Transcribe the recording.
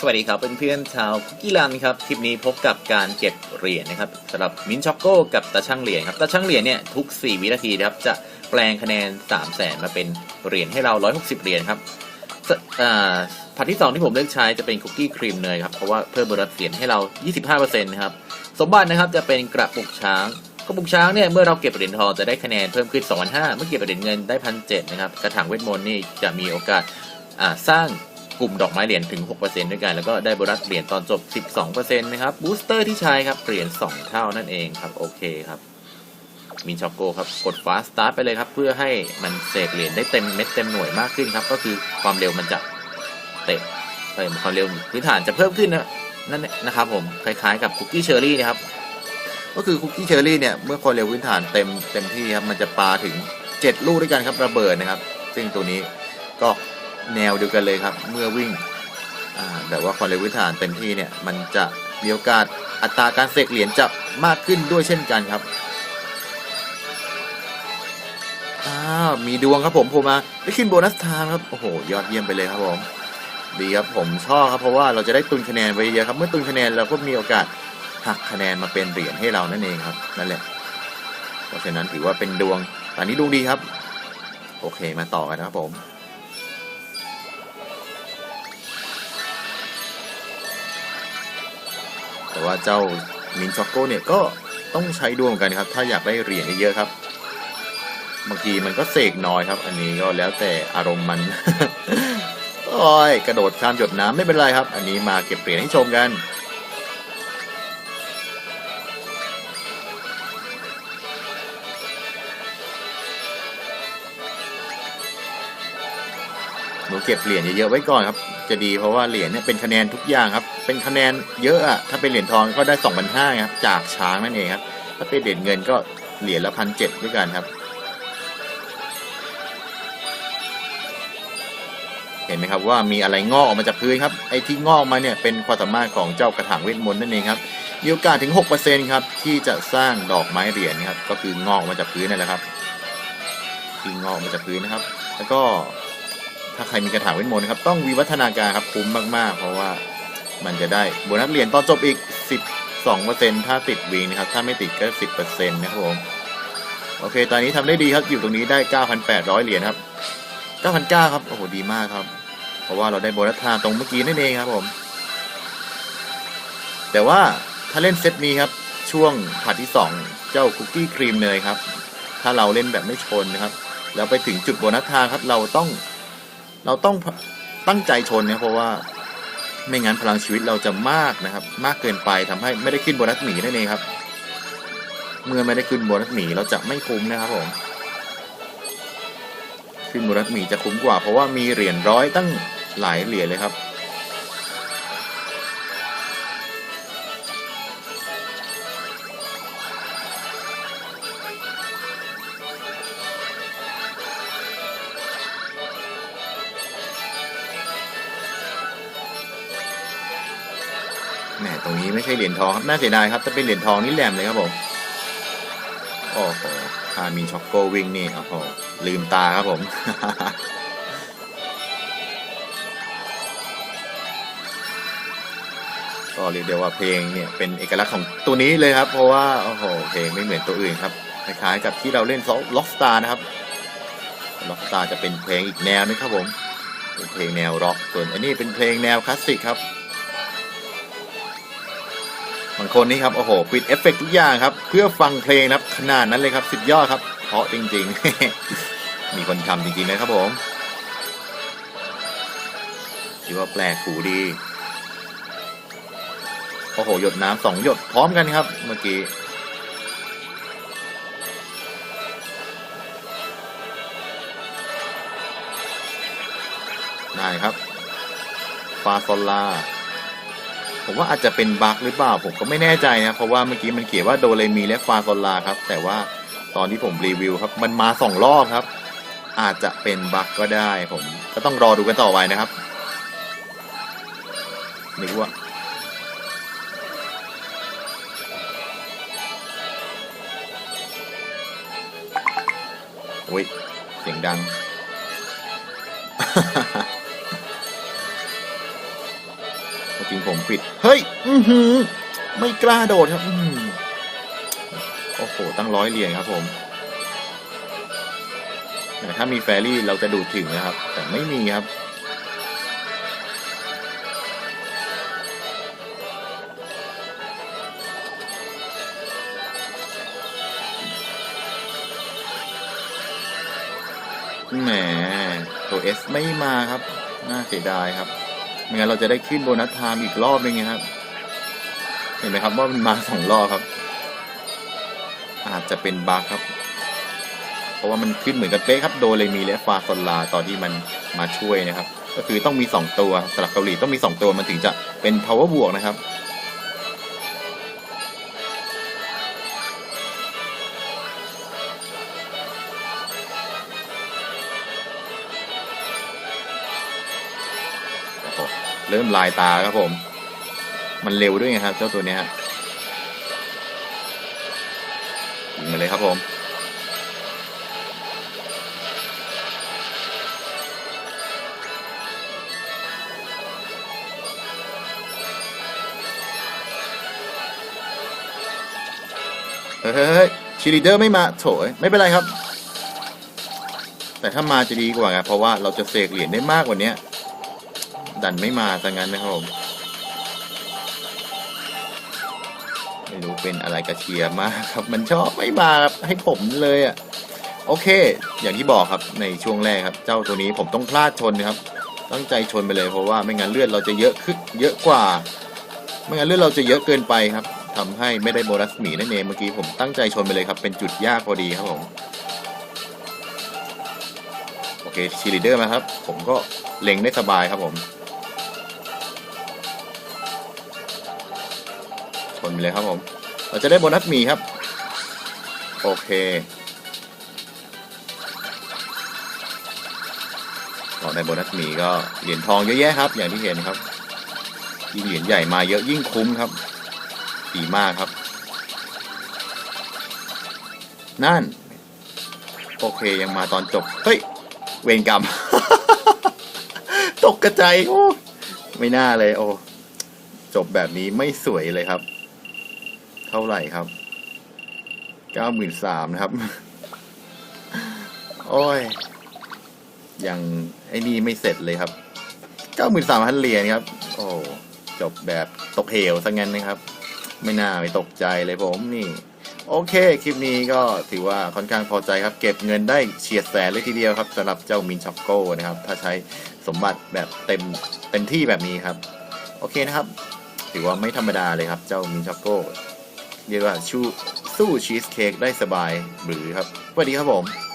สวัสดีครับเพื่อนๆชาวคุกกี้รันครับคลิปนี้พบกับการเก็บเหรียญนะครับสำหรับมินช็อกโก้กับตาช่างเหรียญครับตาช่างเหรียญเนี่ยทุก 4 วินาทีนะครับจะแปลงคะแนน 3 0 0แสนมาเป็นเหรียญให้เรา 160 เหรียญครับผัดที่ 2 ที่ผมเลือกใช้จะเป็นคุกกี้ครีมเนยครับเพราะว่าเพิ่มบนัสเหรียญให้เรา 25%นะครับสมบัตินะครับจะเป็นกระปุกช้างกระปุกช้างเนี่ยเมื่อเราเก็บเหรียญทองจะได้คะแนนเพิ่มขึ้น2,500เมื่อเก็บเหรียญเงินได้1,700นะครับกระถางเวทมนต์นี่จะมีโอกาสสร้าง กลุ่มดอกไม้เหรียญถึง 6%ด้วยกัน แล้วก็ได้โบนัสเหรียญตอนจบ 12%นะครับบูสเตอร์ที่ใช้ครับเหรียญ2 เท่านั่นเองครับ โอเคครับมีช็อกโกครับ กดฟาสตาร์ทไปเลยครับ เพื่อให้มันเสกเหรียญได้เต็มเม็ดเต็มหน่วยมากขึ้นครับ ก็คือความเร็วมันจะเตะเอ้ยความเร็วพื้นฐานจะเพิ่มขึ้นนะนั่นนะครับผมคล้ายๆกับคุกกี้เชอร์รี่นะครับก็คือคุกกี้เชอร์รี่เนี่ยเมื่อความเร็วพื้นฐานเต็มเต็มที่ครับมันจะปาถึง 7 ลูกด้วยกันครับระเบิดนะครับ ซึ่งตัวนี้ก็ แนวเดียวกันเลยครับ เมื่อวิ่งแบบว่าความเร็วพื้นฐานเต็มที่เนี่ย มันจะมีโอกาสอัตราการเสกเหรียญจะมากขึ้นด้วยเช่นกันครับอ้าวมีดวงครับผมผมมาได้ขึ้นโบนัสทม์ครับ โอ้โห ยอดเยี่ยมไปเลยครับผมดีครับผมชอบครับเพราะว่าเราจะได้ตุนคะแนนไว้เยอะครับเมื่อตุนคะแนนเราก็มีโอกาสหักคะแนนมาเป็นเหรียญให้เรานั่นเองครับนั่นแหละ เพราะฉะนั้นถือว่าเป็นดวงตอนนี้ดวงดีครับ โอเคมาต่อกันนะครับผม แต่ว่าเจ้ามินช็อกโกเนี่ยก็ต้องใช้ดวงเหมือนกันครับ ถ้าอยากได้เหรียญเยอะๆครับ บางทีมันก็เสกน้อยครับ อันนี้ก็แล้วแต่อารมณ์มัน โอ้ย กระโดดข้ามหยดน้ำไม่เป็นไรครับ อันนี้มาเก็บเหรียญให้ชมกันหนูเก็บเหรียญเยอะๆไว้ก่อนครับ จะดีเพราะว่าเหรียญเนี่ยเป็นคะแนนทุกอย่างครับ เป็นคะแนนเยอะอะถ้าเป็นเหรียญทองก็ได้2 5 0 0ครับจากช้างนั่นเองครับ ถ้าเป็นเหรียญเงินก็เหรียญละพันเจ็ดด้วยกันครับ เห็นไหมครับว่ามีอะไรงอกออกมาจากพื้นครับ ไอ้ที่งอกมาเนี่ยเป็นความสามารถของเจ้ากระถางเวทมนต์นั่นเองครับมีโอกาสถึง6%ครับที่จะสร้างดอกไม้เหรียญครับ ก็คืองอกมาจากพื้นนั่นแหละครับที่งอกมาจากพื้นนะครับ แล้วก็ถ้าใครมีกระถางเวทมนต์ครับต้องวิวัฒนาการครับคุ้มมากๆ เพราะว่า มันจะได้โบนัสเหรียญตอนจบอีก 12%ถ้าติดวิงนะครับ ถ้าไม่ติดก็ 10%นะครับผม โอเค ตอนนี้ทำได้ดีครับ อยู่ตรงนี้ได้ 9,800 เหรียญครับ 9,900 ครับ โอ้โห ดีมากครับ เพราะว่าเราได้โบนัสทามตรงเมื่อกี้นั่นเองครับผม แต่ว่าถ้าเล่นเซตนี้ครับ ช่วงผัดที่ 2 เจ้าคุกกี้ครีมเนยครับ ถ้าเราเล่นแบบไม่ชนนะครับ แล้วไปถึงจุดโบนัสทางครับ เราต้อง เราต้องตั้งใจชนนะเพราะว่า ไม่งั้นพลังชีวิตเราจะมากนะครับ มากเกินไปทำให้ไม่ได้ขึ้นโบนัสหมีนั่นเองครับ เมื่อไม่ได้ขึ้นโบนัสหมีเราจะไม่คุ้มนะครับผม ขึ้นโบนัสหมีจะคุ้มกว่า เพราะว่ามีเหรียญร้อยตั้งหลายเหรียญเลยครับ ตรงนี้ไม่ใช่เหรียญทองครับน่าเสียดายครับถ้าเป็นเหรียญทองนี่แหลมเลยครับผมโอ้โหถ้ามีช็อกโกวิ่งนี่โอ้โหลืมตาครับผมก็เรียกได้ว่าเพลงเนี่ยเป็นเอกลักษณ์ของตัวนี้เลยครับ เพราะว่าโอ้โหเพลงไม่เหมือนตัวอื่นครับคล้ายๆกับที่เราเล่นล็อกสตาร์นะครับล็อกสตาร์จะเป็นเพลงอีกแนวนึงครับผมเป็นเพลงแนวร็อกส่วนอันนี้เป็นเพลงแนวคลาสสิกครับ บางคนนี่ครับ โอ้โห ปิดเอฟเฟกต์ทุกอย่างครับ เพื่อฟังเพลงครับ ขนาดนั้นเลยครับ สุดยอดครับ เพราะจริง ๆ มีคนทำจริง ๆ นะครับผมถือว่าแปลกหูดี โอ้โห หยดน้ำสองหยดพร้อมกันครับ เมื่อกี้ได้ครับ ฟาซอลลา ผมว่าอาจจะเป็นบั๊กหรือเปล่าผมก็ไม่แน่ใจนะ เพราะว่าเมื่อกี้มันเขียนว่าโดเรมีและฟาซอลลาครับ แต่ว่าตอนที่ผมรีวิวครับ มันมาสองรอบครับ อาจจะเป็นบั๊กก็ได้ผมก็ต้องรอดูกันต่อไปนะครับนึกว่าโอ้ยเสียงดัง จริงผมปิด เฮ้ย อือหือ ไม่กล้าโดดครับอือหือโอ้โห ตั้งร้อยเหรียญครับผม แต่ถ้ามีแฟรี่เราจะดูดถึงนะครับ แต่ไม่มีครับ แหม ตัว S ไม่มาครับ น่าเสียดายครับ ไม่งั้นเราจะได้ขึ้นโบนัสไทม์อีกรอบนึงนะครับ เห็นไหมครับว่ามันมาสองรอบครับ อาจจะเป็นบั๊กครับ เพราะว่ามันขึ้นเหมือนกันเป๊ะครับ โดเรมีและฟาซอลลาตอนที่มันมาช่วยนะครับ ก็คือต้องมีสองตัวสำหรับเกาหลีต้องมีสองตัวมันถึงจะเป็น power บวกนะครับ เริ่มลายตาครับผม มันเร็วด้วยไงครับ เจ้าตัวเนี้ยฮะยิงมาเลยครับผมเฮ้ยเฮ้ยเฮ้ยชีลีเดอร์ไม่มาโถยไม่เป็นไรครับ แต่ถ้ามาจะดีกว่าไงเพราะว่าเราจะเสกเหรียญได้มากกว่านี้ ดันไม่มาซะงั้นนะครับผม ไม่รู้เป็นอะไรกระเชียร์มากครับ มันชอบไม่มาครับให้ผมเลยอะ โอเค อย่างที่บอกครับในช่วงแรกครับ เจ้าตัวนี้ผมต้องพลาดชนนะครับ ตั้งใจชนไปเลยเพราะว่าไม่งั้นเลือดเราจะเยอะขึ้นเยอะกว่า ไม่งั้นเลือดเราจะเยอะเกินไปครับทำให้ไม่ได้โบนัสหมีนั่นเองเมื่อกี้ผมตั้งใจชนไปเลยครับ เป็นจุดยากพอดีครับผมโอเคชีลีเดอร์มาครับ ผมก็เล็งได้สบายครับผม นไปเลยครับผม เราจะได้โบนัสหมีครับ โอเคก็ในโบนัสหมีก็เหรียญทองเยอะแยะครับ อย่างที่เห็นครับยิ่งเหรียญใหญ่มาเยอะยิ่งคุ้มครับดีมากครับ นั่น โอเคยังมาตอนจบ เฮ้ย เวรกรรม ตกกระจายโอ้ไม่น่าเลยโอ้จบแบบนี้ไม่สวยเลยครับ เท่าไหร่ครับเก้าหมื่นสามนะครับ โอ้ย ยังไอ้นี่ไม่เสร็จเลยครับเก้าหมื่นสามพันเหรียญครับ โอ้จบแบบตกเหวซะงั้นนะครับ ไม่น่าไปตกใจเลยผมนี่ โอเค คลิปนี้ก็ถือว่าค่อนข้างพอใจครับ เก็บเงินได้เฉียดแสนเลยทีเดียวครับสำหรับเจ้ามินช็อกโก้นะครับ ถ้าใช้สมบัติแบบเต็มเต็มที่แบบนี้ครับ โอเคนะครับ ถือว่าไม่ธรรมดาเลยครับ เจ้ามินช็อกโก้ เรียกว่าชูสู้ชีสเค้กได้สบายหรือครับสวัสดีครับผม